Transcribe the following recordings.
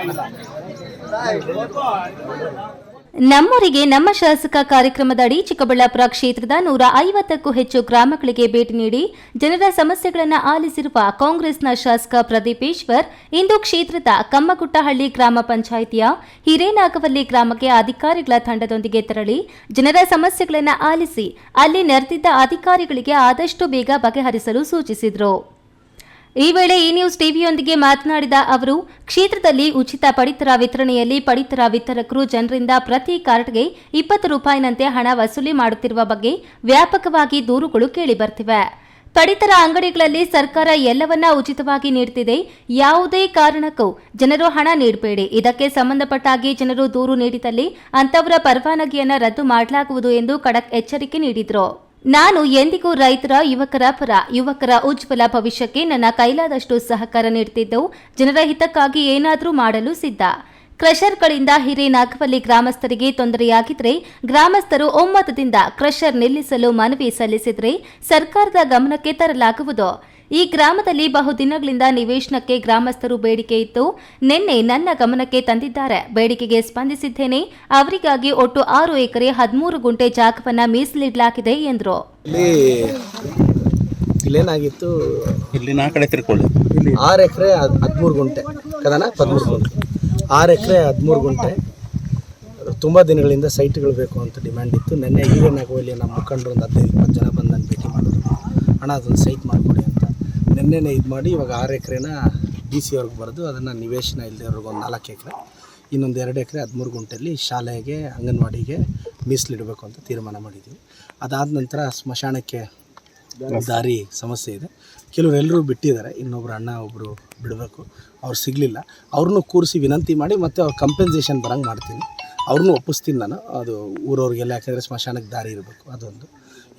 ಇಲ್ಲ ನಮ್ಮೂರಿಗೆ ನಮ್ಮ ಶಾಸಕ ಕಾರ್ಯಕ್ರಮದಡಿ ಚಿಕ್ಕಬಳ್ಳಾಪುರ ಕ್ಷೇತ್ರದ ನೂರ ಐವತ್ತಕ್ಕೂ ಹೆಚ್ಚು ಗ್ರಾಮಗಳಿಗೆ ಭೇಟಿ ನೀಡಿ ಜನರ ಸಮಸ್ಯೆಗಳನ್ನು ಆಲಿಸಿರುವ ಕಾಂಗ್ರೆಸ್ನ ಶಾಸಕ ಪ್ರದೀಪೇಶ್ವರ್ ಇಂದು ಕ್ಷೇತ್ರದ ಕಮ್ಮಗುಟ್ಟಹಳ್ಳಿ ಗ್ರಾಮ ಪಂಚಾಯಿತಿಯ ಹಿರೇನಾಗವಲ್ಲಿ ಗ್ರಾಮಕ್ಕೆ ಅಧಿಕಾರಿಗಳ ತಂಡದೊಂದಿಗೆ ತೆರಳಿ ಜನರ ಸಮಸ್ಯೆಗಳನ್ನು ಆಲಿಸಿ ಅಲ್ಲಿ ನೆರೆದಿದ್ದ ಅಧಿಕಾರಿಗಳಿಗೆ ಆದಷ್ಟು ಬೇಗ ಬಗೆಹರಿಸಲು ಸೂಚಿಸಿದರು. ಈ ವೇಳೆ ಈ ನ್ಯೂಸ್ ಟಿವಿಯೊಂದಿಗೆ ಮಾತನಾಡಿದ ಅವರು, ಕ್ಷೇತ್ರದಲ್ಲಿ ಉಚಿತ ಪಡಿತರ ವಿತರಣೆಯಲ್ಲಿ ಪಡಿತರ ವಿತರಕರು ಜನರಿಂದ ಪ್ರತಿ ಕಾರ್ಡ್ಗೆ ಇಪ್ಪತ್ತು ರೂಪಾಯಿನಂತೆ ಹಣ ವಸೂಲಿ ಮಾಡುತ್ತಿರುವ ಬಗ್ಗೆ ವ್ಯಾಪಕವಾಗಿ ದೂರುಗಳು ಕೇಳಿಬರ್ತಿವೆ. ಪಡಿತರ ಅಂಗಡಿಗಳಲ್ಲಿ ಸರ್ಕಾರ ಎಲ್ಲವನ್ನ ಉಚಿತವಾಗಿ ನೀಡುತ್ತಿದೆ ಯಾವುದೇ ಕಾರಣಕ್ಕೂ ಜನರು ಹಣ ನೀಡಬೇಡಿ. ಇದಕ್ಕೆ ಸಂಬಂಧಪಟ್ಟಾಗಿ ಜನರು ದೂರು ನೀಡಿದಲ್ಲಿ ಅಂತವರ ಪರವಾನಗಿಯನ್ನು ರದ್ದು ಮಾಡಲಾಗುವುದು ಎಂದು ಖಡಕ್ ಎಚ್ಚರಿಕೆ ನೀಡಿದರು. ನಾನು ಎಂದಿಗೂ ರೈತರ, ಯುವಕರ ಪರ, ಯುವಕರ ಉಜ್ವಲ ಭವಿಷ್ಯಕ್ಕೆ ನನ್ನ ಕೈಲಾದಷ್ಟು ಸಹಕಾರ ನೀಡುತ್ತಿದ್ದವು. ಜನರ ಹಿತಕ್ಕಾಗಿ ಏನಾದರೂ ಮಾಡಲು ಸಿದ್ಧ. ಕ್ರಷರ್ಗಳಿಂದ ಹಿರೇನಾಗವಲ್ಲಿ ಗ್ರಾಮಸ್ಥರಿಗೆ ತೊಂದರೆಯಾಗಿದ್ರೆ, ಗ್ರಾಮಸ್ಥರು ಒಮ್ಮತದಿಂದ ಕ್ರಷರ್ ನಿಲ್ಲಿಸಲು ಮನವಿ ಸಲ್ಲಿಸಿದರೆ ಸರ್ಕಾರದ ಗಮನಕ್ಕೆ ತರಲಾಗುವುದು. ಈ ಗ್ರಾಮದಲ್ಲಿ ಬಹುದಿನಗಳಿಂದ ನಿವೇಶನಕ್ಕೆ ಗ್ರಾಮಸ್ಥರು ಬೇಡಿಕೆ ಇತ್ತು ನಿನ್ನೆ ನನ್ನ ಗಮನಕ್ಕೆ ತಂದಿದ್ದಾರೆ. ಬೇಡಿಕೆಗೆ ಸ್ಪಂದಿಸಿದ್ದೇನೆ. ಅವರಿಗಾಗಿ ಒಟ್ಟು ಆರು ಎಕರೆ ಹದಿಮೂರು ಗುಂಟೆ ಜಾಗವನ್ನ ಮೀಸಲಿಡಲಾಗಿದೆ ಎಂದರು. ಇಲ್ಲಿ ಇಲ್ಲೇನಾಗಿತ್ತು? ಇಲ್ಲಿ ನಾ ಕಡೆ ತಿರ್ಕೊಳ್ಳಿ. ಆರು ಎಕರೆ ಹದಿಮೂರು ಗುಂಟೆ. ಕದನ? ಹದಿಮೂರು ಗುಂಟೆ. ಆರು ಎಕರೆ ಹದಿಮೂರು ಗುಂಟೆ. ತುಂಬ ದಿನಗಳಿಂದ ಸೈಟ್ಗಳು ಬೇಕು ಅಂತ ಡಿಮ್ಯಾಂಡ್ ಇತ್ತು. ನೆನ್ನೆ ಈಗ ನಾಗೋಲಿ ನಮ್ಮ ಮುಖಂಡರು ಒಂದು ಹದಿನೈದು ಇಪ್ಪತ್ತು ಜನ ಬಂದು ನಾನು ಭೇಟಿ ಮಾಡಿದ್ರು. ಹಣ ಅದೊಂದು ಸೈಟ್ ಮಾಡಿಕೊಡಿ ನಿನ್ನೆನೇ ಇದು ಮಾಡಿ ಇವಾಗ ಆರು ಎಕರೆನ ಡಿ ಸಿ ಅವ್ರಿಗೆ ಬರೆದು ಅದನ್ನು ನಿವೇಶನ ಇಲ್ಲದೆ ಅವ್ರಿಗೆ ಒಂದು ನಾಲ್ಕು ಎಕರೆ ಇನ್ನೊಂದು ಎರಡು ಎಕರೆ ಹದಿಮೂರು ಗುಂಟೆಯಲ್ಲಿ ಶಾಲೆಗೆ ಅಂಗನವಾಡಿಗೆ ಮೀಸಲಿಡಬೇಕು ಅಂತ ತೀರ್ಮಾನ ಮಾಡಿದ್ದೀವಿ ಅದಾದ ನಂತರ ಸ್ಮಶಾನಕ್ಕೆ ದಾರಿ ಸಮಸ್ಯೆ ಇದೆ. ಕೆಲವರೆಲ್ಲರೂ ಬಿಟ್ಟಿದ್ದಾರೆ ಇನ್ನೊಬ್ರು ಅಣ್ಣ ಒಬ್ಬರು ಬಿಡಬೇಕು ಅವ್ರು ಸಿಗಲಿಲ್ಲ. ಅವ್ರನ್ನೂ ಕೂರಿಸಿ ವಿನಂತಿ ಮಾಡಿ ಮತ್ತು ಅವ್ರ ಕಂಪೆನ್ಸೇಷನ್ ಬರೋಂಗೆ ಮಾಡ್ತೀನಿ. ಅವ್ರನ್ನೂ ಒಪ್ಪಿಸ್ತೀನಿ ನಾನು. ಅದು ಊರವ್ರಿಗೆಲ್ಲ ಯಾಕೆಂದರೆ ಸ್ಮಶಾನಕ್ಕೆ ದಾರಿ ಇರಬೇಕು ಅದೊಂದು.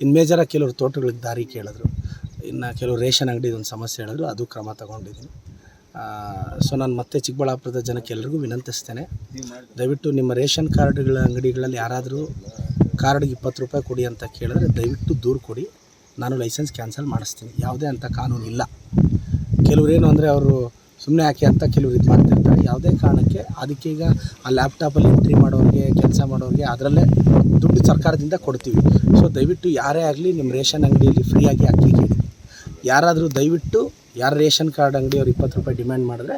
ಇನ್ನು ಮೇಜರಾಗಿ ಕೆಲವರು ತೋಟಗಳಿಗೆ ದಾರಿ ಕೇಳಿದ್ರು. ಇನ್ನು ಕೆಲವು ರೇಷನ್ ಅಂಗಡಿ ಒಂದು ಸಮಸ್ಯೆ ಹೇಳಿದ್ರು, ಅದು ಕ್ರಮ ತಗೊಂಡಿದ್ದೀನಿ. ಸೊ ನಾನು ಮತ್ತೆ ಚಿಕ್ಕಬಳ್ಳಾಪುರದ ಜನಕ್ಕೆ ಎಲ್ರಿಗೂ ವಿನಂತಿಸ್ತೇನೆ. ದಯವಿಟ್ಟು ನಿಮ್ಮ ರೇಷನ್ ಕಾರ್ಡ್ಗಳ ಅಂಗಡಿಗಳಲ್ಲಿ ಯಾರಾದರೂ ಕಾರ್ಡ್ಗೆ ಇಪ್ಪತ್ತು ರೂಪಾಯಿ ಕೊಡಿ ಅಂತ ಕೇಳಿದ್ರೆ ದಯವಿಟ್ಟು ದೂರು ಕೊಡಿ. ನಾನು ಲೈಸೆನ್ಸ್ ಕ್ಯಾನ್ಸಲ್ ಮಾಡಿಸ್ತೀನಿ. ಯಾವುದೇ ಅಂಥ ಕಾನೂನು ಇಲ್ಲ. ಕೆಲವ್ರೇನು ಅಂದರೆ ಅವರು ಸುಮ್ಮನೆ ಯಾಕೆ ಅಂತ ಕೆಲವ್ರು ಇದು ಮಾಡ್ತಿರ್ತಾರೆ. ಯಾವುದೇ ಕಾರಣಕ್ಕೆ ಅದಕ್ಕೆ ಈಗ ಆ ಲ್ಯಾಪ್ಟಾಪಲ್ಲಿ ಎಂಟ್ರಿ ಮಾಡೋರಿಗೆ, ಕೆಲಸ ಮಾಡೋರಿಗೆ ಅದರಲ್ಲೇ ದುಡ್ಡು ಸರ್ಕಾರದಿಂದ ಕೊಡ್ತೀವಿ. ಸೊ ದಯವಿಟ್ಟು ಯಾರೇ ಆಗಲಿ ನಿಮ್ಮ ರೇಷನ್ ಅಂಗಡಿಯಲ್ಲಿ ಫ್ರೀಯಾಗಿ ಕೇಳಿ ಯಾರಾದರೂ ದಯವಿಟ್ಟು ಯಾರು ರೇಷನ್ ಕಾರ್ಡ್ ಅಂಗಡಿಯವ್ರು ಇಪ್ಪತ್ತು ರೂಪಾಯಿ ಡಿಮ್ಯಾಂಡ್ ಮಾಡಿದ್ರೆ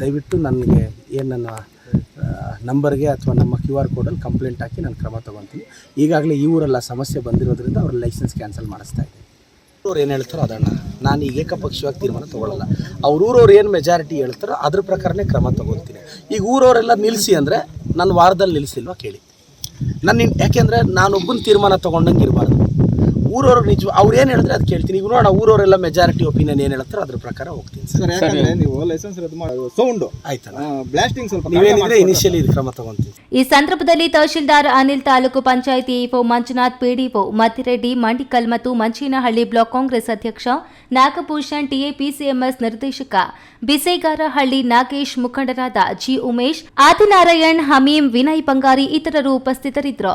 ದಯವಿಟ್ಟು ನನಗೆ ಏನು ನನ್ನ ನಂಬರ್ಗೆ ಅಥವಾ ನಮ್ಮ ಕ್ಯೂ ಆರ್ ಕೋಡಲ್ಲಿ ಕಂಪ್ಲೇಂಟ್ ಹಾಕಿ ನಾನು ಕ್ರಮ ತೊಗೊತೀನಿ ಈಗಾಗಲೇ ಈ ಊರೆಲ್ಲ ಸಮಸ್ಯೆ ಬಂದಿರೋದ್ರಿಂದ ಅವ್ರ ಲೈಸೆನ್ಸ್ ಕ್ಯಾನ್ಸಲ್ ಮಾಡಿಸ್ತಾ ಇದ್ದೀನಿ ಅವ್ರು ಏನು ಹೇಳ್ತಾರೋ ಅದನ್ನು. ನಾನು ಈಗ ಏಕಪಕ್ಷವಾಗಿ ತೀರ್ಮಾನ ತೊಗೊಳ್ಳಲ್ಲ. ಅವ್ರ ಊರವ್ರು ಏನು ಮೆಜಾರಿಟಿ ಹೇಳ್ತಾರೋ ಅದ್ರ ಪ್ರಕಾರನೇ ಕ್ರಮ ತೊಗೊತೀನಿ ಈಗ ಊರವರೆಲ್ಲ ನಿಲ್ಲಿಸಿ ಅಂದರೆ ನಾನು ವಾರದಲ್ಲಿ ನಿಲ್ಲಿಸಿಲ್ವಾ ಕೇಳಿ. ನನ್ನ ಯಾಕೆಂದರೆ ನಾನೊಬ್ಬನ ತೀರ್ಮಾನ ತೊಗೊಂಡಂಗೆ ಇರಬಾರ್ದು. ಊರವ್ರು ನಿಜ ಅವ್ರು ಏನ್ ಹೇಳಿದ್ರೆ ಅದು ಕೇಳ್ತೀನಿ. ಈಗ ನೋಡೋಣ ಊರವರೆಲ್ಲ ಮೆಜಾರಿಟಿ ಒಪಿನಿಯನ್ ಏನು ಹೇಳ್ತಾರೆ ಅದ್ರ ಪ್ರಕಾರ ಹೋಗ್ತೀನಿ ಸರ್. ಸರ್ ಯಾಕಂದ್ರೆ ನೀವು ಲೈಸೆನ್ಸ್ ರದ್ದು ಮಾಡೋ ಸೌಂಡ್. ಆಯ್ತಲ್ಲ. ಬ್ಲಾಸ್ಟಿಂಗ್ ಸ್ವಲ್ಪ ನೀವೇನಿದ್ರೆ ಇನಿಷಿಯಲಿ ಇದು ಕ್ರಮ ತಗೊಂತೀನಿ. ಈ ಸಂದರ್ಭದಲ್ಲಿ ತಹಶೀಲ್ದಾರ್ ಅನಿಲ್ ತಾಲೂಕು ಪಂಚಾಯಿತಿ ಇಒ ಮಂಜುನಾಥ್ ಪಿಡಿಒ ಮತ್ತಿರೆಡ್ಡಿ ಮಂಡಿಕಲ್ ಮತ್ತು ಮಂಚಿನಹಳ್ಳಿ ಬ್ಲಾಕ್ ಕಾಂಗ್ರೆಸ್ ಅಧ್ಯಕ್ಷ ನಾಗಭೂಷಣ್ ಟಿಎಪಿಸಿಎಂಎಸ್ ನಿರ್ದೇಶಕ ಬಿಸೇಗಾರಹಳ್ಳಿ ನಾಗೇಶ್ ಮುಖಂಡರಾದ ಜಿ ಉಮೇಶ್ ಆದಿನಾರಾಯಣ್ ಹಮೀಂ ವಿನಯ್ ಬಂಗಾರಿ ಇತರರು ಉಪಸ್ಥಿತರಿದ್ದರು.